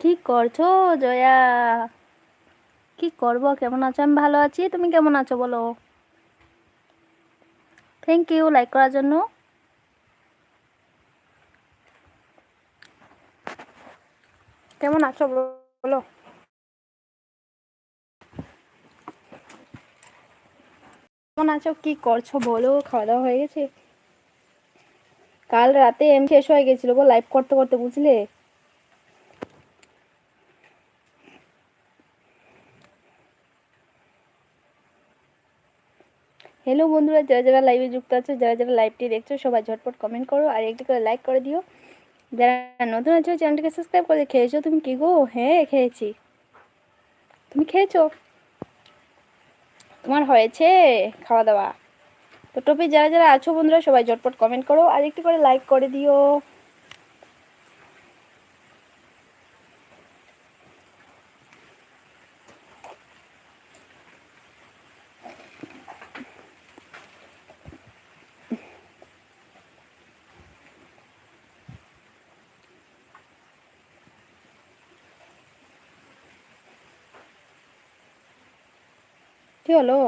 কি করছ, জয়া? কি করব? কেমন আছো? আমি ভালো আছি। তুমি কেমন আছো বলো? থ্যাংক ইউ লাইক করার জন্য। কেমন আছো বলো? কেমন আছো? কি করছ বলো? খাওয়া দাওয়া হয়ে গেছে? কাল রাতে এম শেষ হয়ে গেছিল গো লাইভ করতে করতে, বুঝলে? হ্যালো বন্ধুরা, যারা যারা লাইভে যুক্ত আছে, যারা যারা লাইভটি দেখছ, সবাই ঝটপট কমেন্ট করো আর একটি করে লাইক করে দিও। যারা নতুন আছো চ্যানেলটিকে সাবস্ক্রাইব করে খেয়েছো, তুমি কি গো? হ্যাঁ খেয়েছি। তুমি খেয়েছো? তোমার হয়েছে? খাওয়া দাওয়া তো টপি, যারা যারা আছো বন্ধুরা, সবাই ঝটপট কমেন্ট করো আর একটি করে লাইক করে দিও। কি হলো?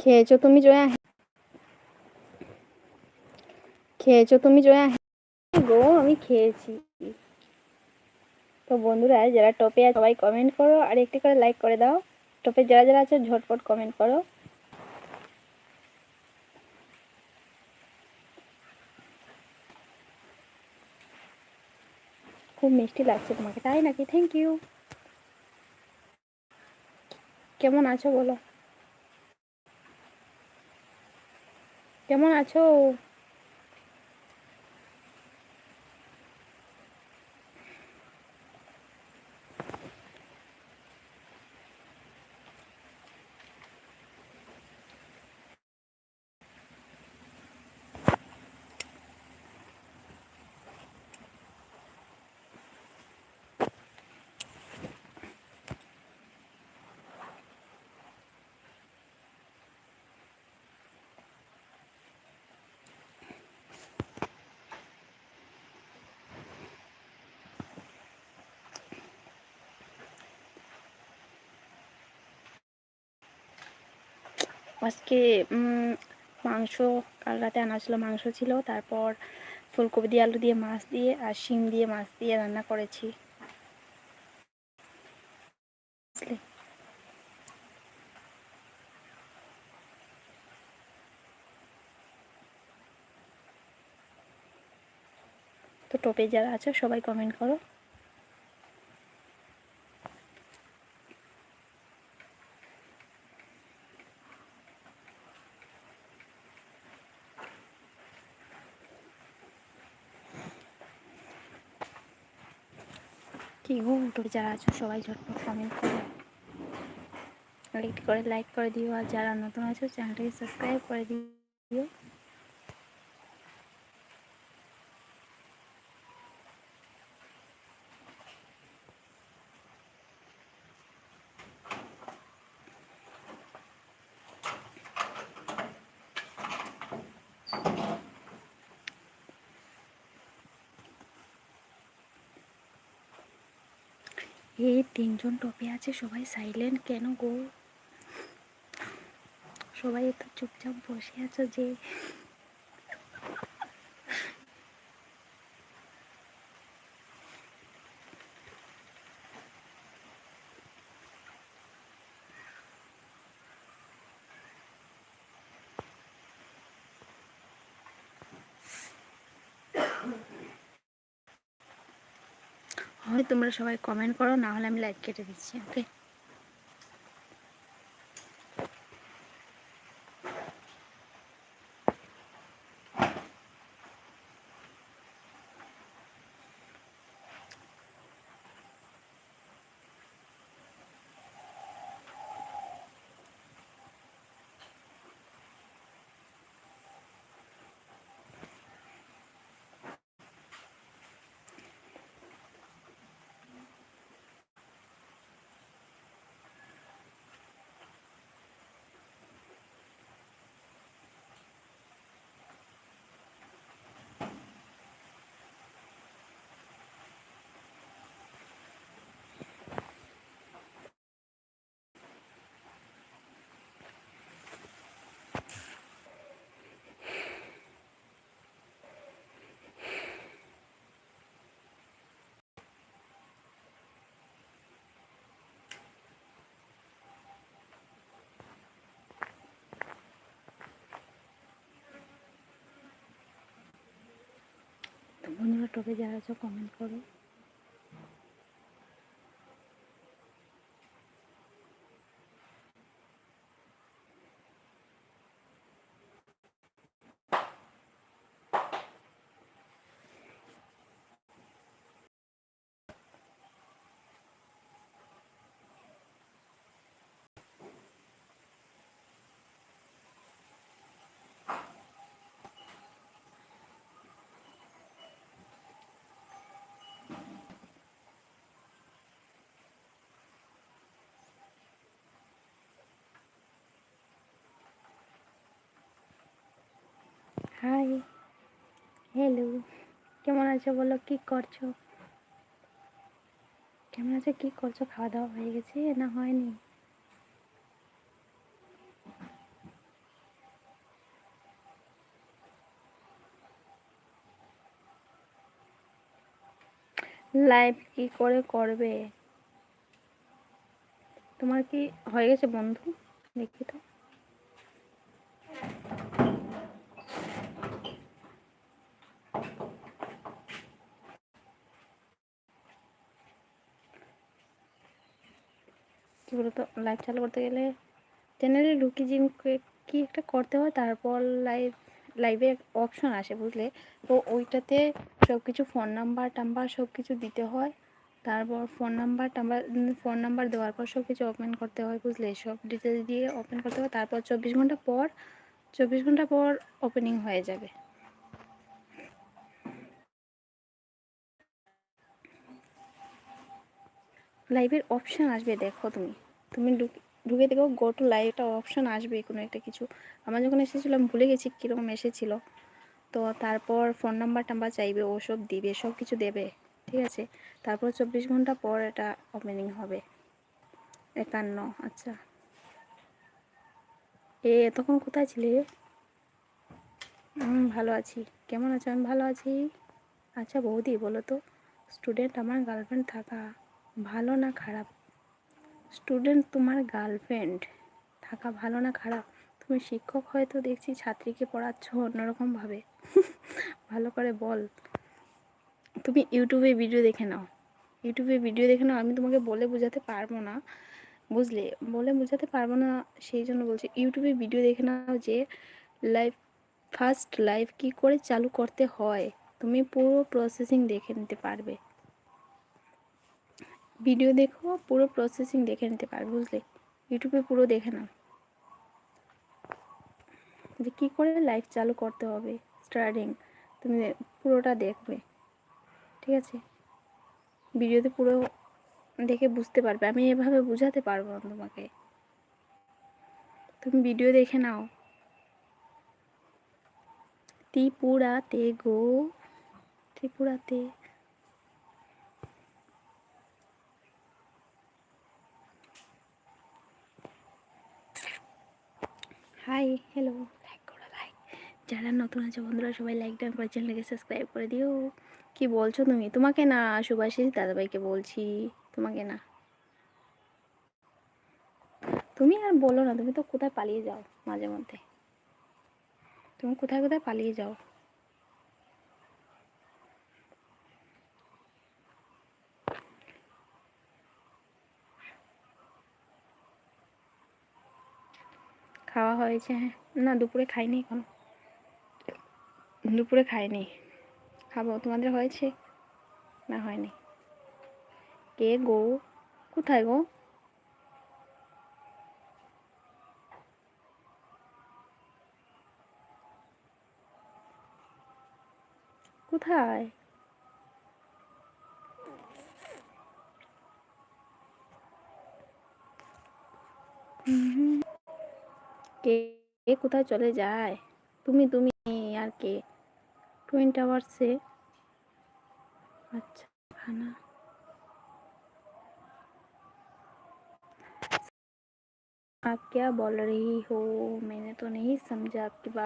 খেয়েছো তুমি জয়া? খেয়েছো তুমি জয়া? গো, আমি খেয়েছি। তো বন্ধুরা, যারা টপে আছে, সবাই কমেন্ট করো, আর একটি করে লাইক করে দাও। টপে যারা যারা আছে, ঝটপট কমেন্ট করো। খুব মিষ্টি লাগছে তোমাকে। তাই নাকি? থ্যাংক ইউ কেমন আছো বলো? কেমন আছো? আজকে মাংস, কাল রাতে আনা ছিল মাংস ছিল, তারপর ফুলকপি দিয়ে আলু দিয়ে মাছ দিয়ে আর শিম দিয়ে মাছ দিয়ে রান্না করেছি। তো টপে যারা আছে সবাই কমেন্ট করো। কি যারা আছো, সবাই ঝটপট কমেন্ট করে লাইক করে লাইক করে দিও। আর যারা নতুন আছো চ্যানেলটাকে সাবস্ক্রাইব করে দিও। তিনজন টপে আছে সবাই সাইলেন্ট কেন গো? সবাই এত চুপচাপ বসে আছো যে হয় তোমরা সবাই কমেন্ট করো না হলে আমি লাইক কেটে দিচ্ছি ওকে টিকটকে যারা আছো কমেন্ট করো হাই হ্যালো কেমন আছো বলো? কি করছ? কেমন আছো? কি করছ? খাওয়া দাওয়া হয়ে গেছে না হয়নি? লাইভ কি করে করবে? তোমার কি হয়ে গেছে বন্ধু? দেখি তো। বলতো লাইভ চালু করতে গেলে চ্যানেলে ঢুকি জিম কি একটা করতে হয়, তারপর লাইভ লাইভে অপশন আসে বুঝলে। তো ওইটাতে সব কিছু ফোন নাম্বার টাম্বার সব কিছু দিতে হয়, তারপর ফোন নাম্বার টাম্বার ফোন নাম্বার দেওয়ার পর সব কিছু ওপেন করতে হয় বুঝলে। সব ডিটেলস দিয়ে ওপেন করতে হয়, তারপর চব্বিশ ঘণ্টা পর, চব্বিশ ঘণ্টা পর ওপেনিং হয়ে যাবে। লাইভের অপশান আসবে, দেখো তুমি। তুমি ঢুকে দেখো গো টু লাইভ একটা অপশান আসবে কোনো একটা কিছু। আমার যখন এসেছিল আমি ভুলে গেছি কীরকম এসেছিল। তো তারপর ফোন নাম্বার টাম্বার চাইবে ওসব দিবে, সব কিছু দেবে, ঠিক আছে? তারপর চব্বিশ ঘণ্টা পর এটা ওপেনিং হবে। একান্ন আচ্ছা। এ তখন কোথায় ছিলে ভালো আছি। কেমন আছো? আমি ভালো আছি। আচ্ছা বৌদি, বলো তো। স্টুডেন্ট আমার গার্লফ্রেন্ড থাকা। ভালো না খারাপ? স্টুডেন্ট তোমার গার্লফ্রেন্ড থাকা ভালো না খারাপ? তুমি শিক্ষক হয়তো দেখছি ছাত্রীকে পড়াচ্ছ অন্যরকমভাবে ভালো করে বল। তুমি ইউটিউবে ভিডিও দেখে নাও। ইউটিউবে ভিডিও দেখে নাও, আমি তোমাকে বলে বোঝাতে পারব না। বুঝলে? বলে বোঝাতে পারব না, সেই জন্য বলছি ইউটিউবে ভিডিও দেখে নাও যে লাইভ ফার্স্ট লাইভ কি করে চালু করতে হয়। তুমি পুরো প্রসেসিং দেখে নিতে পারবে। ভিডিও দেখো, পুরো প্রসেসিং দেখে নিতে পারবে বুঝলে? ইউটিউবে পুরো দেখে নাও। যে কী করে লাইভ চালু করতে হবে স্টার্টিং তুমি পুরোটা দেখবে, ঠিক আছে? ভিডিওতে পুরো দেখে বুঝতে পারবে, আমি এভাবে বুঝাতে পারব না তোমাকে। তুমি ভিডিও দেখে নাও। ত্রিপুরাতে গো, ত্রিপুরাতে হাই হ্যালো লাইক করো লাইক যারা নতুন আছে বন্ধুরা, সবাই লাইক ডান করে চ্যানেলকে সাবস্ক্রাইব করে দিও। কি বলছো তুমি? তোমাকে না, সুভাষিস দাদাভাইকে বলছি। তোমাকে না। তুমি আর বলো না, তুমি তো কোথায় পালিয়ে যাও মাঝে মধ্যে? তুমি কোথায় কোথায় পালিয়ে যাও? খাওয়া হয়েছে হ্যাঁ। না, দুপুরে খাইনি এখন। দুপুরে খাইনি। খাব। তোমাদের হয়েছে? না, হয়নি। কে গো? কোথায় গো? কোথায়? কে কোথায় চলে যায় তুমি তুমি আর কে ट्विन टावर से अच्छा खाना आप क्या बोल रही हो मैंने तो नहीं समझा आपकी बात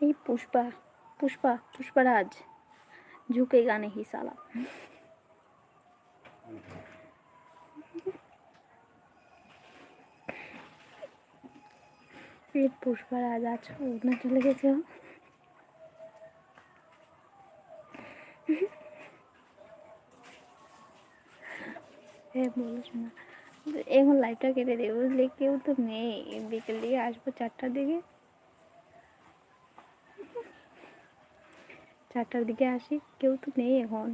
पुष्पा पुष्पा, पुष्पराज झुकेगा नहीं साला। ये पुष्पराज आज उड़ना चले गए थे लाइटा कटे दे बुझे क्यों तो नहीं विचल आसब चार दिखे চারটার দিকে আসি, কেউ তো নেই এখন।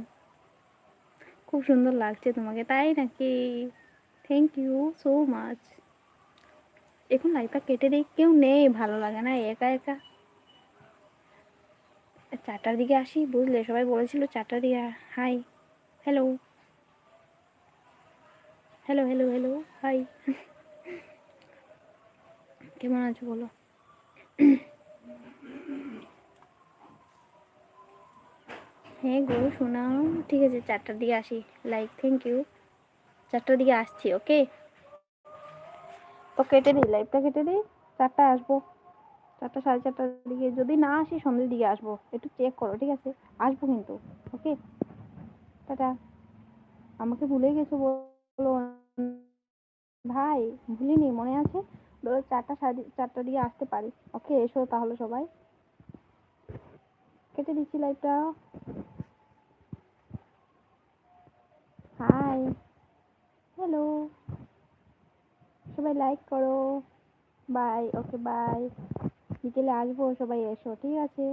খুব সুন্দর লাগছে তোমাকে, তাই নাকি? থ্যাংক ইউ সো মাচ এখন লাইটটা কেটে দিই, কেউ নেই, ভালো লাগে না, একা একা। চারটার দিকে আসি, বুঝলে? সবাই বলেছিল চারটার দিকে hi hello hello hello hello hi কেমন আছো বলো? হ্যাঁ গো, শোনাও। ঠিক আছে, চারটার দিকে আসি। লাইক থ্যাংক ইউ চারটার দিকে আসছি ওকে তো কেটে দিই লাইভটা কেটে দিই। চারটায় আসব। চারটা, সাড়ে চারটার দিকে। যদি না আসি, সন্ধ্যের দিকে আসব। একটু চেক করো, ঠিক আছে? আসব কিন্তু ওকে টাটা। আমাকে ভুলে গেছো বলো। ভাই, ভুলিনি, মনে আছে? বলো চারটা, সাড়ে চারটার দিকে আসতে পারি। ওকে এসো তাহলে সবাই। কেটে দিচ্ছি লাইভটা হাই হ্যালো সবাই লাইক করো। বাই ওকে বাই বিকেলে আসব, সবাই এসো, ঠিক আছে?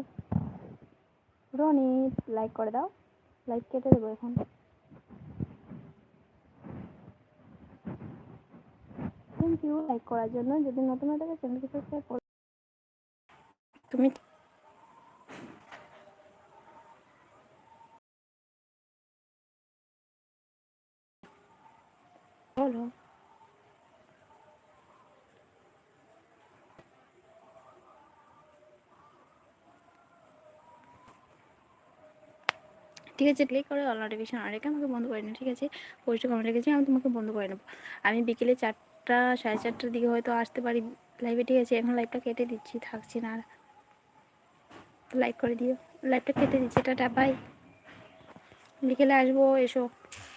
রনিত লাইক করে দাও। লাইক কেটে দেবো এখন। থ্যাংক ইউ লাইক করার জন্য। যদি নতুন হয়ে থাকে চ্যানেলকে সাবস্ক্রাইব করো। তুমি বলো। ঠিক আছে ক্লিক করে অল নোটিফিকেশন রেখে আমাকে বন্ধ করে নিও, ঠিক আছে? পোস্টে কমেন্ট রেখেছি আমি তোমাকে বন্ধ করে নেব। আমি বিকেলে চারটা, সাড়ে চারটার দিকে হয়তো আসতে পারি লাইভে ঠিক আছে? এখন লাইভটা কেটে দিচ্ছি, থাকছি না আর। লাইক করে দিও। লাইভটা কেটে দিচ্ছি, টাটা বাই বিকেলে আসব, এসো।